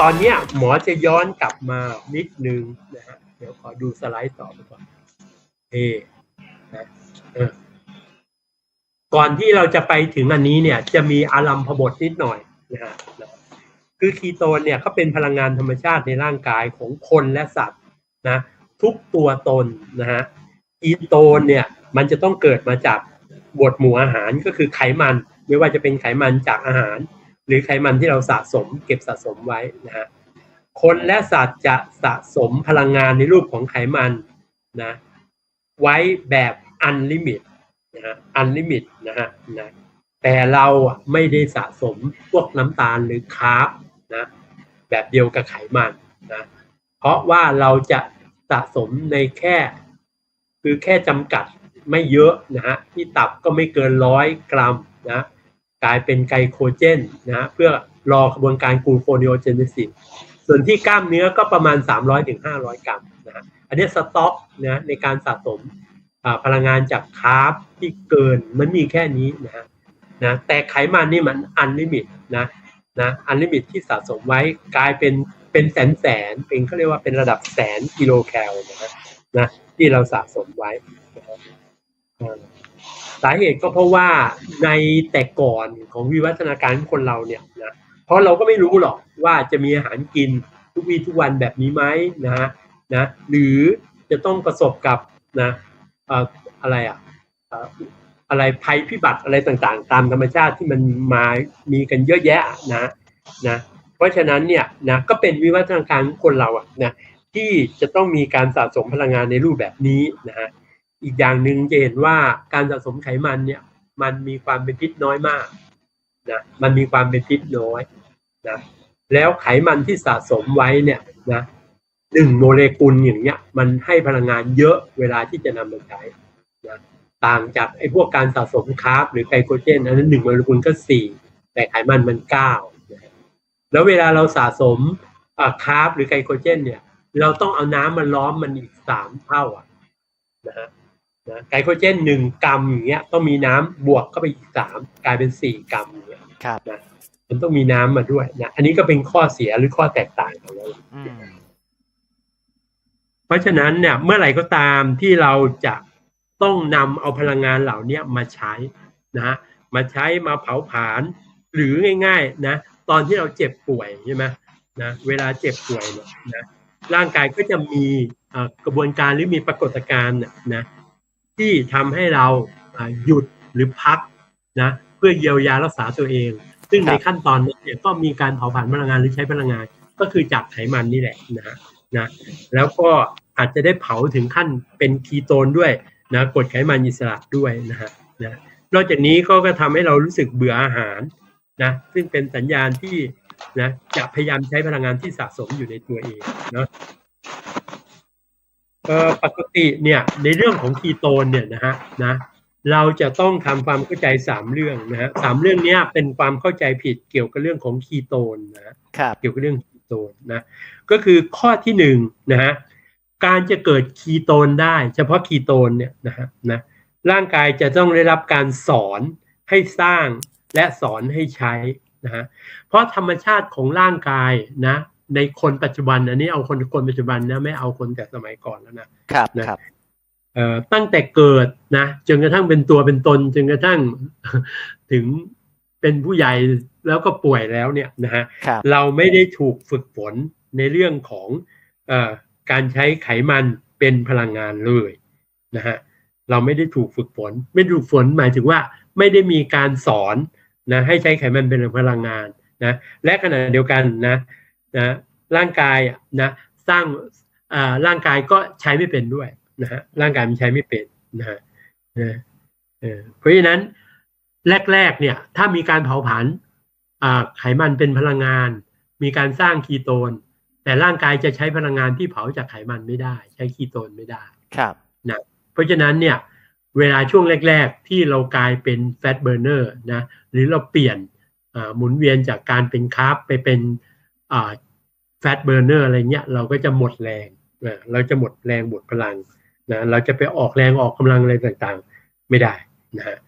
ตอนนี้หมอจะย้อนกลับมานิดนึงนะฮะเดี๋ยวขอดูสไลด์ต่อไปก่อนเอนะก่อนที่เราจะไปถึงอันนี้เนี่ย จะมีอารัมพบทนิดหน่อยนะฮะคือคีโตนเนี่ยเขาเป็นพลังงานธรรมชาติในร่างกายของคนและสัตว์นะทุกตัวตนนะฮะคีโตนเนี่ยมันจะต้องเกิดมาจากบวดหมู่อาหารก็คือไขมัน ไม่ว่าจะเป็นไขมันจากอาหาร หรือไขมันที่เราสะสมเก็บสะสมไว้นะฮะคนและสัตว์จะสะสมพลังงานในรูปของไขมันนะไว้แบบอันลิมิตนะฮะอันลิมิตนะฮะนะแต่เราอะไม่ได้สะสมพวกน้ำตาลหรือคาร์บนะแบบเดียวกับไขมันนะเพราะว่าเราจะสะสมในแค่ คือแค่จำกัดไม่เยอะนะฮะที่ตับก็ไม่เกินร้อยกรัมนะ กลายเป็นไกลโคเจนนะฮะเพื่อรอกระบวนการกลูโคนิโอเจเนซิสส่วนที่กล้ามเนื้อก็ประมาณ 300-500ถึง500 กรัมนะฮะอันนี้สต็อกนะในการสะสมพลังงานจากคาร์บที่เกินมันมีแค่นี้นะฮะนะแต่ไขมันนี่มันอันลิมิตนะนะอันลิมิตที่สะสมไว้กลายเป็นเป็นแสนแสนเป็นเขาเรียกว่าเป็นระดับแสนกิโลแคลนะนะที่เราสะสมไว้นะ สาเหตุก็เพราะว่าในแต่ก่อนของวิวัฒนาการคนเราเนี่ยนะเพราะเราก็ไม่รู้หรอกว่าจะมีอาหารกินทุกวีทุกวันแบบนี้ไหมนะฮะนะหรือจะต้องประสบกับนะอะไรอะอะไรภัยพิบัติอะไรต่างๆ ตามธรรมชาติที่มันมามีกันเยอะแยะนะนะเพราะฉะนั้นเนี่ยนะก็เป็นวิวัฒนาการของคนเราอะนะที่จะต้องมีการสะสมพลังงานในรูปแบบนี้นะฮะ อีกอย่างหนึ่งจะเห็นว่าการสะสมไขมันเนี่ย มันมีความเป็นพิษน้อยมากนะมันมีความเป็นพิษน้อยนะแล้วไขมันที่สะสมไว้เนี่ยนะหนึ่งโมเลกุลอย่างเงี้ยมันให้พลังงานเยอะเวลาที่จะนำมาใช้นะต่างจากไอ้พวกการสะสมคาร์บหรือไกลโคเจนอันนั้นหนึ่งโมเลกุลก็สี่แต่ไขมันมันเก้าแล้วเวลาเราสะสมคาร์บหรือไกลโคเจนเนี่ย เราต้องเอาน้ำมาล้อมมันอีกสามเท่าอะนะฮะ นะไกลโคเจนหนึ่งกรัมอย่างเงี้ยต้องมีน้ำบวกเข้าไปอีกสามกลายเป็นสี่กรัมอย่างเงี้ยครับนะมันต้องมีน้ำมาด้วยนะอันนี้ก็เป็นข้อเสียหรือข้อแตกต่างของเราอืมเพราะฉะนั้นเนี่ยเมื่อไหร่ก็ตามที่เราจะต้องนำเอาพลังงานเหล่าเนี้ยมาใช้นะมาใช้มาเผาผลาญหรือง่าย ๆ นะ ตอนที่เราเจ็บป่วยใช่ไหมนะเวลาเจ็บป่วยเนี่ยนะร่างกายก็จะมีเอ่อกระบวนการหรือมีปรากฏการณ์น่ะนะ ที่ทำให้เราหยุดหรือพักนะเพื่อเยียวยารักษาตัวเอง ซึ่งในขั้นตอนนี้เนี่ยก็มีการเผาผลาญพลังงานหรือใช้พลังงาน ก็คือจากไขมันนี่แหละนะนะแล้วก็อาจจะได้เผาถึงขั้นเป็นคีโตนด้วยนะกดไขมันอิสระด้วยนะฮะนะนอกจากนี้ก็ก็ทำให้เรารู้สึกเบื่ออาหารนะซึ่งเป็นสัญญาณที่นะจะพยายามใช้พลังงานที่สะสมอยู่ในตัวเองเนาะ เอ่อปกติเนี่ยในเรื่องของคีโตนเนี่ยนะฮะนะเราจะต้องทำความเข้าใจสามเรื่องนะฮะสามเรื่องเนี้ยเป็นความเข้าใจผิดเกี่ยวกับเรื่องของคีโตนนะฮะครับเกี่ยวกับเรื่องคีโตนนะก็คือข้อที่หนึ่งนะฮะการจะเกิดคีโตนได้ เฉพาะคีโตนเนี่ยนะฮะนะร่างกายจะต้องได้รับการสอนให้สร้างและสอนให้ใช้นะฮะเพราะธรรมชาติของร่างกายนะ ในคนปัจจุบันอันนี้เอาคนคนปัจจุบันนะไม่เอาคนแต่สมัยก่อนแล้วนะครับนะครับเอ่อตั้งแต่เกิดนะจนกระทั่งเป็นตัวเป็นตนจนกระทั่งถึงเป็นผู้ใหญ่แล้วก็ป่วยแล้วเนี่ยนะฮะครับเราไม่ได้ถูกฝึกฝนในเรื่องของเอ่อการใช้ไขมันเป็นพลังงานเลยนะฮะเราไม่ได้ถูกฝึกฝน ไม่ถูกฝนหมายถึงว่าไม่ได้มีการสอนนะให้ใช้ไขมันเป็นพลังงานนะและขณะเดียวกันนะ นะร่างกายอะนะสร้างอ่าร่างกายก็ใช้ไม่เป็นด้วยนะฮะร่างกายมันใช้ไม่เป็นนะฮะนะเออเพราะฉะนั้นแรกๆเนี่ยถ้ามีการเผาผลาญอ่าไขมันเป็นพลังงาน มีการสร้างคีโตน แต่ร่างกายจะใช้พลังงานที่เผาจากไขมันไม่ได้ ใช้คีโตนไม่ได้ครับนะเพราะฉะนั้นเนี่ยเวลาช่วงแรก ๆ ที่เรากลายเป็นแฟตเบอร์เนอร์นะหรือเราเปลี่ยนอ่าหมุนเวียนจากการเป็นคาร์บไปเป็น แฟตเบอร์เนอร์อะไรเงี้ยเราก็จะหมดแรงนะเราจะหมดแรงหมดพลังนะเราจะไปออกแรงออกกำลังอะไรต่างๆ ไม่ได้นะฮะ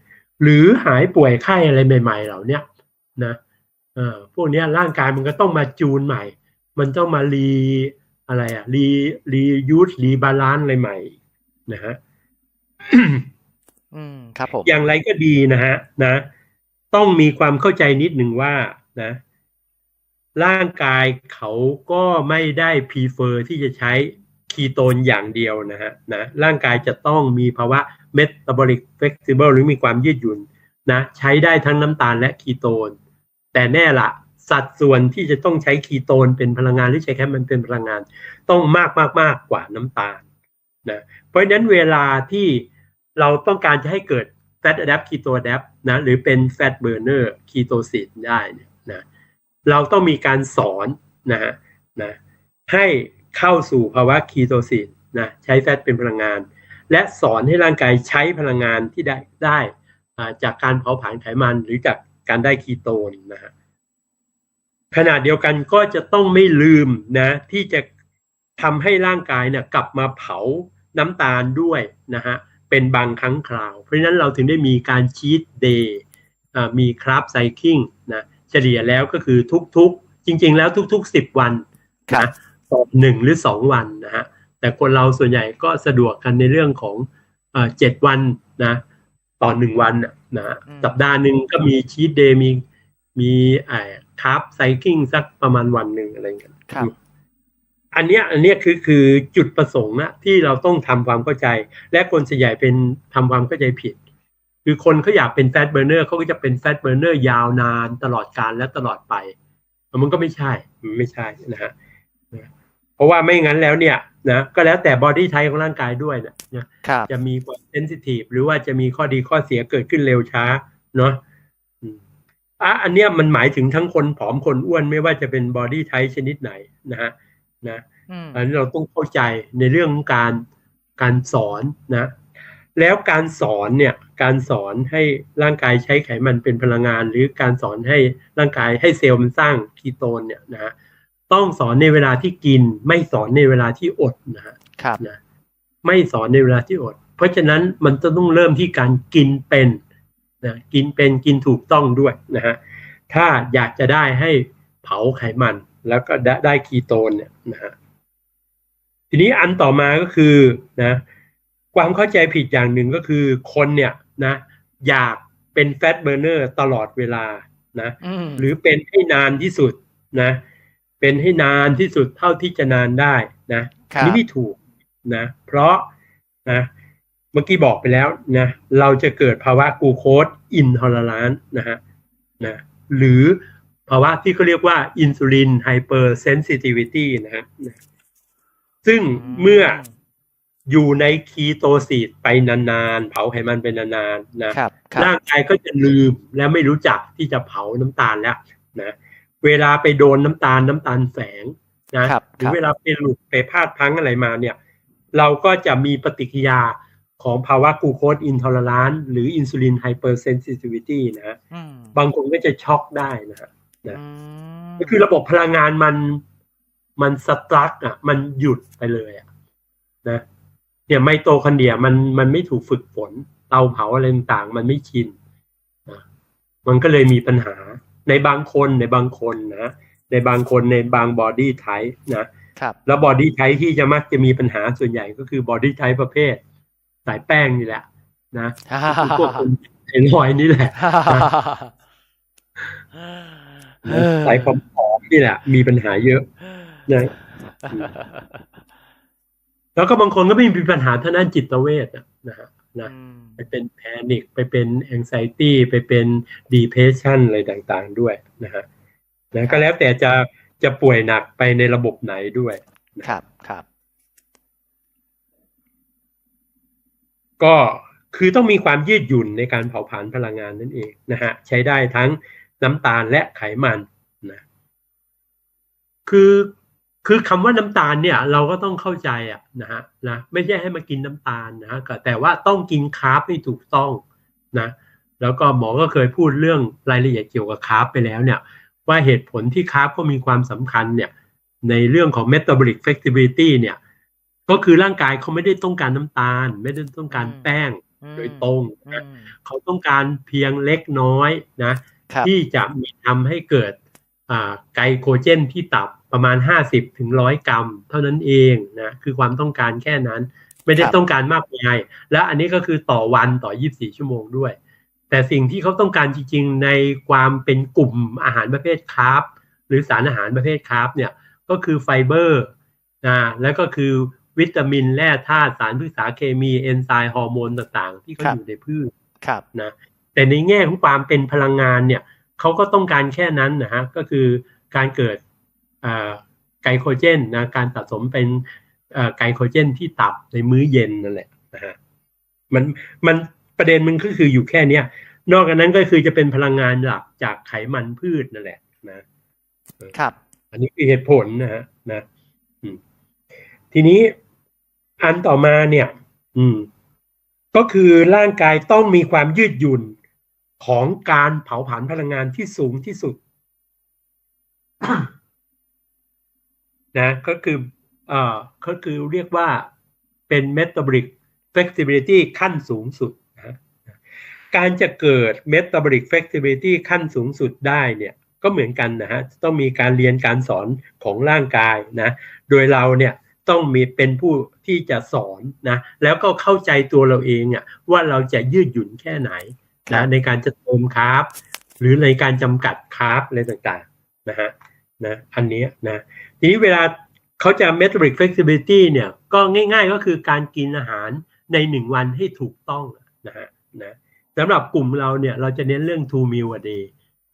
หรือหายป่วยไข้อะไรใหม่ ๆ เหล่าเนี้ยนะเอ่อพวกเนี้ยร่างกายมันก็ต้องมาจูนใหม่ มันต้องมารีอะไรอะรีรียูสรีบาลานซ์อะไรใหม่นะฮะอืมครับผมอย่างไรก็ดีนะฮะนะ ต้องมีความเข้าใจนิดหนึ่งว่านะ ร่างกายเขาก็ไม่ได้พ r เฟอร์ที่จะใช้คีโตนอย่างเดียวนะฮะนะร่างกายจะต้องมีภาวะเมตาบอลิกเฟ e ซิเบิลหรือมีความยืดหยุ่นนะใช้ได้ทั้งน้ำตาลและคีโตน แต่แน่ละสัดส่วนที่จะต้องใช้คีโตนเป็นพลังงานหรือใช้แค่มันเป็นพลังงาน ต้องมากมากมากกว่าน้ำตาลนะเพราะฉะนั้นเวลาที่เราต้องการจะให้เกิด fat adapt keto adapt นะหรือเป็น fat burner ketosis ได้เนี่ย เราต้องมีการสอนนะฮะนะให้เข้าสู่ภาวะ ketosis นะใช้แฟตเป็นพลังงาน และสอนให้ร่างกายใช้พลังงานที่ได้ได้อ่าจากการเผาผลาญไขมันหรือจากการได้คีโตนนะฮะขณะเดียวกันก็จะต้องไม่ลืมนะที่จะทำให้ร่างกายเนี่ยกลับมาเผาน้ำตาลด้วยนะฮะเป็นบางครั้งคราว เพราะฉะนั้นเราถึงได้มีการชีตเดย์มีคราฟไซคิงนะ เฉลี่ยแล้วก็คือทุกๆ จริง ๆ แล้วทุกๆ10วันครับนะต่อหนึ่งหรือ2วันนะฮะแต่คนเราส่วนใหญ่ก็สะดวกกันในเรื่องของเจ็ดวันนะต่อหนึ่งวันน่ะนะฮะอืมสัปดาห์หนึ่งก็มีชีตเดย์มีมีไอ้คราฟไซคิงสักประมาณวันหนึ่งอะไรอย่างเงี้ยครับอันเนี้ยอันเนี้ยคือคือจุดประสงค์นะที่เราต้องทำความเข้าใจ และคนส่วนใหญ่เป็นทำความเข้าใจผิด คือคนเขาอยากเป็นแฟตเบอร์เนอร์เขาก็จะเป็นแฟตเบอร์เนอร์ยาวนานตลอดการและตลอดไปแต่มันก็ไม่ใช่มันไม่ใช่นะฮะนะเพราะว่าไม่งั้นแล้วเนี่ยนะก็แล้วแต่บอดี้ไทป์ของร่างกายด้วยนะนะครับจะมีความเซนซิทีฟหรือว่าจะมีข้อดีข้อเสียเกิดขึ้นเร็วช้าเนาะอืมอะอันเนี้ยมันหมายถึงทั้งคนผอมคนอ้วนไม่ว่าจะเป็นบอดี้ไทป์ชนิดไหนนะฮะนะอืมอันนี้เราต้องเข้าใจในเรื่องของการการสอนนะ แล้วการสอนเนี่ยการสอนให้ร่างกายใช้ไขมันเป็นพลังงาน หรือการสอนให้ร่างกายให้เซลล์มันสร้างคีโตนเนี่ยนะฮะต้องสอนในเวลาที่กิน ไม่สอนในเวลาที่อดนะฮะครับนะไม่สอนในเวลาที่อด เพราะฉะนั้นมันจะต้องเริ่มที่การกินเป็นนะกินเป็นกินถูกต้องด้วยนะฮะถ้าอยากจะได้ให้เผาไขมัน แล้วก็ได้ได้คีโตนเนี่ยนะฮะทีนี้อันต่อมาก็คือนะ ความเข้าใจผิดอย่างหนึ่งก็คือคนเนี่ยนะ อยากเป็นแฟตเบอร์เนอร์ตลอดเวลานะอืมหรือเป็นให้นานที่สุดนะ เป็นให้นานที่สุดเท่าที่จะนานได้นะครับนี่ไม่ถูกนะ เพราะนะเมื่อกี้บอกไปแล้วนะเราจะเกิดภาวะกลูโคสอินทอลรานนะฮะนะหรือภาวะที่เขาเรียกว่าอินซูลินไฮเปอร์เซนซิทิวิตี้นะฮะนะซึ่งเมื่อ อยู่ในคีโตซิสไปนานๆ เผาไขมันไปนานๆนะครับครับร่างกายก็จะลืมและไม่รู้จักที่จะเผาน้ำตาลแล้วนะเวลาไปโดนน้ำตาลน้ำตาลแฝงนะครับหรือครับเวลาไปหลุดไปพลาดพลังอะไรมาเนี่ย เราก็จะมีปฏิกิริยาของภาวะกลูโคสอินทอลรานหรืออินซูลินไฮเปอร์เซนซิทิวิตี้นะอืมบางคนก็จะช็อกได้นะฮะนะอืมก็คือระบบพลังงานมันมันสตรักอะ มันหยุดไปเลยอะนะ เนี่ยไมโตคอนเดรียมันมันไม่ถูกฝึกฝนเตาเผาอะไรต่างๆมันไม่ชินนะมันก็เลยมีปัญหาในบางคนในบางคนนะในบางคนในบางบอดี้ไทป์นะครับแล้วบอดี้ไทป์ที่จะมักจะมีปัญหาส่วนใหญ่ก็คือบอดี้ไทป์ประเภท สายแป้งนี่แหละ นะคือพวกคนไทรอยด์นี่แหละสายผอมๆนี่แหละ มีปัญหาเยอะนะ แล้วก็บางคนก็ไม่มีปัญหาทางด้านจิตเวชอะนะฮะนะอืมไปเป็นแพนิคไปเป็นแองไซตี้ไปเป็น depression อะไรต่างๆด้วยนะฮะนะก็แล้วแต่จะจะป่วยหนักไปในระบบไหนด้วยครับครับ ก็คือต้องมีความยืดหยุ่นในการเผาผลาญพลังงานนั่นเองนะฮะใช้ได้ทั้งน้ำตาลและไขมันนะคือ คือคำว่าน้ำตาลเนี่ยเราก็ต้องเข้าใจอะนะฮะนะไม่ใช่ให้มากินน้ำตาลนะฮะก็แต่ว่าต้องกินคาร์บให้ถูกต้องนะแล้วก็หมอก็เคยพูดเรื่องรายละเอียดเกี่ยวกับคาร์บไปแล้วเนี่ยว่าเหตุผลที่คาร์บก็มีความสำคัญเนี่ยในเรื่องของ metabolic flexibility เนี่ยก็คือร่างกายเขาไม่ได้ต้องการน้ำตาล ไม่ได้ต้องการแป้งอืมโดยตรงอืนะมเขาต้องการเพียงเล็กน้อยนะครับที่จะมีทำให้เกิดอ่าไกลโคเจนที่ตับ ประมาณห้าสิบถึงร้อยกรัม เท่านั้นเองนะคือความต้องการแค่นั้น ไม่ได้ครับต้องการมากมาย และอันนี้ก็คือต่อวันต่อ 24 ชั่วโมงด้วย แต่สิ่งที่เขาต้องการจริงๆ ในความเป็นกลุ่มอาหารประเภทคาร์บหรือสารอาหารประเภทคาร์บเนี่ยก็คือไฟเบอร์นะแล้วก็คือวิตามินแร่ธาตุสารพฤกษาเคมีเอนไซม์ฮอร์โมนต่างๆ ที่เขาครับอยู่ในพืชครับนะแต่ในแง่ของความเป็นพลังงานเนี่ยเขาก็ต้องการแค่นั้นนะฮะก็คือการเกิดเอ่อ ไกลโคเจนนะการสะสมเป็นเอ่อไกลโคเจนที่ตับในมื้อเย็นนั่นแหละนะฮะมันมันประเด็นมันก็คืออยู่แค่เนี้ยนอกจากนั้นก็คือจะเป็นพลังงานหลักจากไขมันพืชนั่นแหละนะครับ อันนี้คือเหตุผลนะฮะนะอืมทีนี้อันต่อมาเนี่ย อืม ก็คือร่างกายต้องมีความยืดหยุ่นของการเผาผลาญพลังงานที่สูงที่สุด นะก็คือเอ่อก็คือเรียกว่าเป็น metabolic flexibility ขั้นสูงสุดนะการจะเกิด metabolic flexibility ขั้นสูงสุดได้เนี่ยก็เหมือนกันนะฮะต้องมีการเรียนการสอนของร่างกายนะโดยเราเนี่ยต้องมีเป็นผู้ที่จะสอนนะแล้วก็เข้าใจตัวเราเองอะว่าเราจะยืดหยุ่นแค่ไหนนะในการจะเติมคาร์บหรือในการจำกัดคาร์บอะไรต่างๆนะฮะ นะอันเนี้ยนะทีนี้เวลาเขาจะ metabolic flexibility เนี่ยก็ง่ายๆก็คือการกินอาหารในหนึ่งวันให้ถูกต้องนะฮะนะสำหรับกลุ่มเราเนี่ยเราจะเน้นเรื่อง two meal a day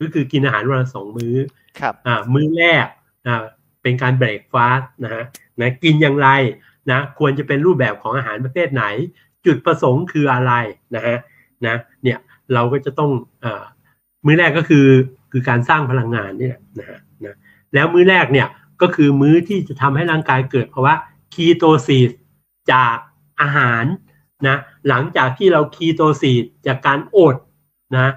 ก็คือกินอาหารวันละสองมื้อครับอ่ามื้อแรกอ่าเป็นการเบรกฟาสต์นะฮะนะกินอย่างไรนะควรจะเป็นรูปแบบของอาหารประเภทไหน จุดประสงค์คืออะไรนะฮะนะเนี่ยเราก็จะต้องอามื้อแรกก็คือคือการสร้างพลังงานนี่แหละนะฮะนะ แล้วมื้อแรกเนี่ยก็คือมื้อที่จะทำให้ร่างกายเกิดภาวะคีโตซิสจากอาหารนะหลังจากที่เราคีโตซิสจากการอดนะ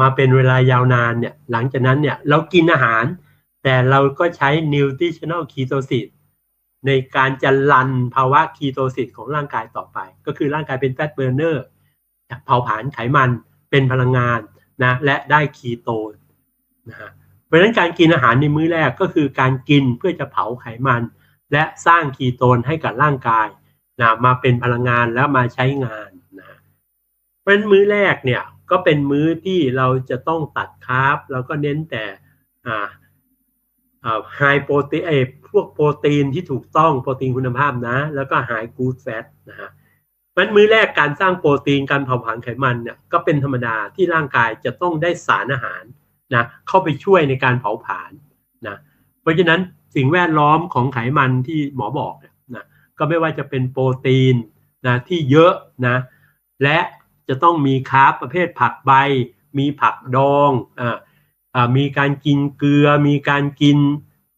มาเป็นเวลายาวนานเนี่ยหลังจากนั้นเนี่ยเรากินอาหาร แต่เราก็ใช้ nutritional ketosis ในการจะลันภาวะ ketosis ของร่างกายต่อไป ก็คือร่างกายเป็น fat burner เผาผลาญไขมันเป็นพลังงานนะและได้คีโตนนะฮะ ราะฉะนั้นการกินอาหารในมื้อแรกก็คือการกินเพื่อจะเผาไขมัน และสร้างคีโตนให้กับร่างกายนะมาเป็นพลังงานแล้วมาใช้งานนะเพราะฉะนั้นมื้อแรกเนี่ยก็เป็นมื้อที่เราจะต้องตัดคาร์บเราก็เน้นแต่อ่าไฮโปรตีนเอพวกโปรตีนที่ถูกต้องโปรตีนคุณภาพนะ แล้วก็ไฮกูดแฟตนะฮะเพราะฉะนั้นมื้อแรกการสร้างโปรตีนการเผาผลาญไขมันเนี่ยก็เป็นธรรมดาที่ร่างกายจะต้องได้สารอาหาร นะเข้าไปช่วยในการเผาผลาญนะเพราะฉะนั้นสิ่งแวดล้อมของไขมันที่หมอบอกเนี่ยนะก็ไม่ว่าจะเป็นโปรตีนนะที่เยอะนะและจะต้องมีคาร์บประเภทผักใบ มีผักดองอ่าอ่ามีการกินเกลือ มีการกิน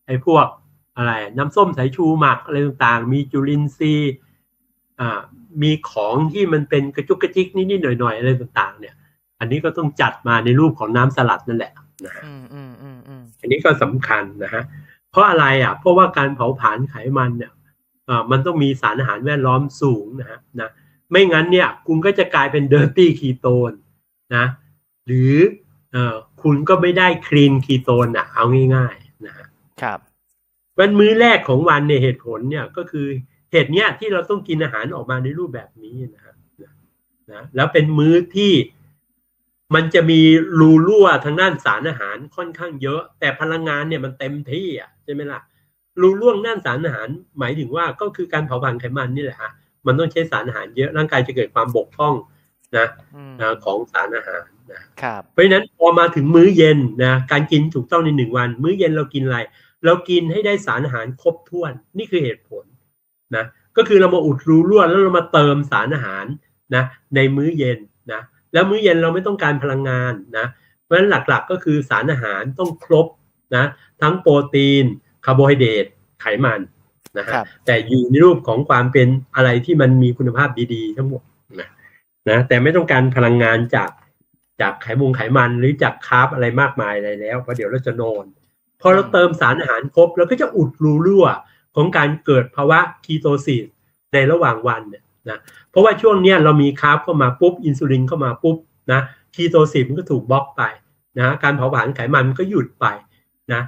ไอ้พวกอะไรน้ำส้มสายชูหมักอะไรต่างๆ มีจุลินทรีย์อ่ามีของที่มันเป็นกระจุกกระจิกนิดๆหน่อยๆอะไรต่างๆ เนี่ย อันนี้ก็ต้องจัดมาในรูปของน้ำสลัดนั่นแหละ นะฮะอืมอืมอืมอืมอันนี้ก็สำคัญนะฮะเพราะอะไรอะ เพราะว่าการเผาผลาญไขมันเนี่ยอ่ามันต้องมีสารอาหารแวดล้อมสูงนะฮะนะไม่งั้นเนี่ยคุณก็จะกลายเป็นเดอร์ตี้คีโตนนะหรือเอ่อคุณก็ไม่ได้คลีนคีโตนอะ เอาง่ายๆนะฮะครับวันมื้อแรกของวันเนี่ยเหตุผลเนี่ยก็คือเหตุเนี้ยที่เราต้องกินอาหารออกมาในรูปแบบนี้นะฮะนะนะแล้วเป็นมื้อที่ มันจะมีรูรั่วทางด้านสารอาหารค่อนข้างเยอะ แต่พลังงานเนี่ยมันเต็มที่อะใช่ไหมล่ะรูรั่วด้านสารอาหาร หมายถึงว่าก็คือการเผาผลาญไขมันนี่แหละฮะมันต้องใช้สารอาหารเยอะร่างกายจะเกิดความบกพร่องนะอืมนะของสารอาหารนะครับเพราะฉะนั้นพอมาถึงมื้อเย็นนะการกินถูกต้องในหนึ่งวัน มื้อเย็นเรากินอะไร เรากินให้ได้สารอาหารครบถ้วนนี่คือเหตุผลนะก็คือเรามาอุดรูรั่วแล้วเรามาเติมสารอาหารนะในมื้อเย็นนะ แล้วมื้อเย็นเราไม่ต้องการพลังงานนะเพราะฉะนั้นหลักๆก็คือสารอาหารต้องครบนะทั้งโปรตีนคาร์โบไฮเดรตไขมันนะฮะครับแต่อยู่ในรูปของความเป็นอะไรที่มันมีคุณภาพดีๆ ทั้งหมดนะนะแต่ไม่ต้องการพลังงานจากจากไขมุงไขมันหรือจากคาร์บอะไรมากมายอะไรแล้วเพราะเดี๋ยวเราจะนอนพอเราเติมสารอาหารครบเราก็จะอุดรูรั่วของการเกิดภาวะคีโตซิสในระหว่างวันเนี่ย นะเพราะว่าช่วงเนี้ยเรามีคาร์บเข้ามาปุ๊บอินซูลินเข้ามาปุ๊บนะคีโตซิสมันก็ถูกบล็อกไปนะการเผาผลาญไขมันมันก็หยุดไปนะ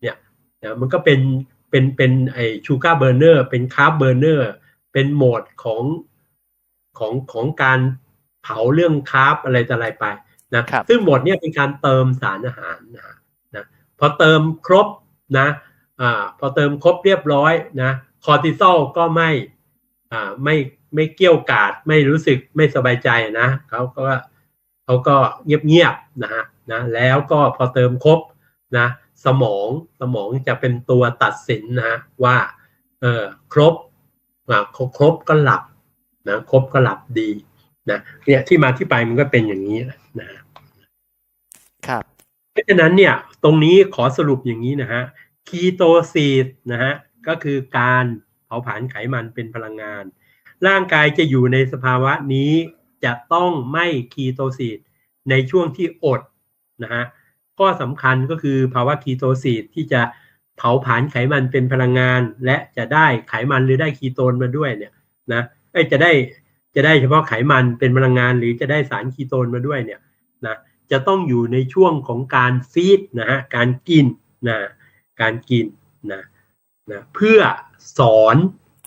เนี่ยนะมันก็เป็นเป็นเป็นไอชูการ์เบอร์เนอร์เป็นคาร์บเบอร์เนอร์เป็นโหมดของของของการเผาเรื่องคาร์บอะไรต่ออะไรไปนะครับซึ่งโหมดเนี้ยเป็นการเติมสารอาหารนะนะพอเติมครบนะอ่าพอเติมครบเรียบร้อยนะคอร์ติซอลก็ไม่อ่าไม่ ไม่เกี่ยวกาดไม่รู้สึกไม่สบายใจนะเขาก็เขาก็เงียบๆนะฮะนะแล้วก็พอเติมครบนะสมองสมองจะเป็นตัวตัดสินนะฮะว่าเออครบอ่าครบครบก็หลับนะครบก็หลับดีนะเนี่ยที่มาที่ไปมันก็เป็นอย่างนี้แหละนะฮะครับ เพราะฉะนั้นเนี่ยตรงนี้ขอสรุปอย่างนี้นะฮะคีโตซีดนะฮะก็คือการเผาผลาญไขมันเป็นพลังงาน ร่างกายจะอยู่ในสภาวะนี้จะต้องไม่คีโตซีดในช่วงที่อดนะฮะข้อสำคัญก็คือภาวะคีโตซีดที่จะเผาผลาญไขมันเป็นพลังงาน และจะได้ไขมันหรือได้คีโตนมาด้วยเนี่ยนะเอ้จะได้จะได้เฉพาะไขมันเป็นพลังงาน หรือจะได้สารคีโตนมาด้วยเนี่ยนะจะต้องอยู่ในช่วงของการฟีดนะฮะการกินนะการกินนะนะเพื่อสอน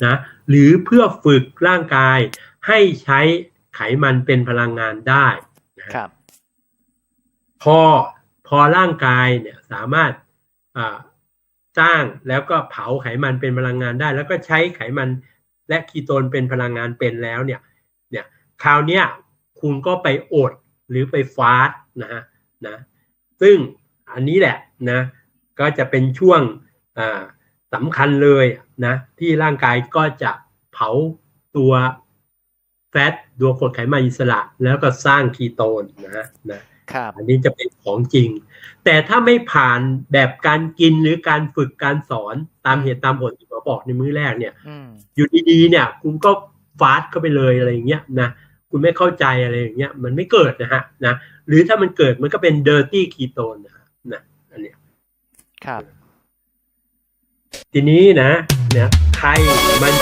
นะหรือเพื่อฝึกร่างกายให้ใช้ไขมันเป็นพลังงานได้นะครับ พอพอร่างกายเนี่ยสามารถอ่าสร้างแล้วก็เผาไขมันเป็นพลังงานได้ แล้วก็ใช้ไขมันและคีโตนเป็นพลังงานเป็นแล้วเนี่ย เนี่ยคราวเนี้ยคุณก็ไปอดหรือไปฟาสต์นะฮะนะ ซึ่งอันนี้แหละนะ ก็จะเป็นช่วงอ่า สำคัญเลยนะที่ร่างกายก็จะเผาตัวแฟตตัวกรดไขมันอิสระ แล้วก็สร้างคีโตนนะฮะนะครับอันนี้จะเป็นของจริง แต่ถ้าไม่ผ่านแบบการกินหรือการฝึกการสอนตามเหตุตามผลที่หมอบอกในมื้อแรกเนี่ยอืมอยู่ดีๆเนี่ย คุณก็ฟาสต์เข้าไปเลยอะไรอย่างเงี้ยนะคุณไม่เข้าใจอะไรอย่างเงี้ยมันไม่เกิดนะฮะนะหรือถ้ามันเกิดมันก็เป็น dirty ketone นะฮะนะอันเนี้ยครับ ทีนี้นะเนี่ยใครมัน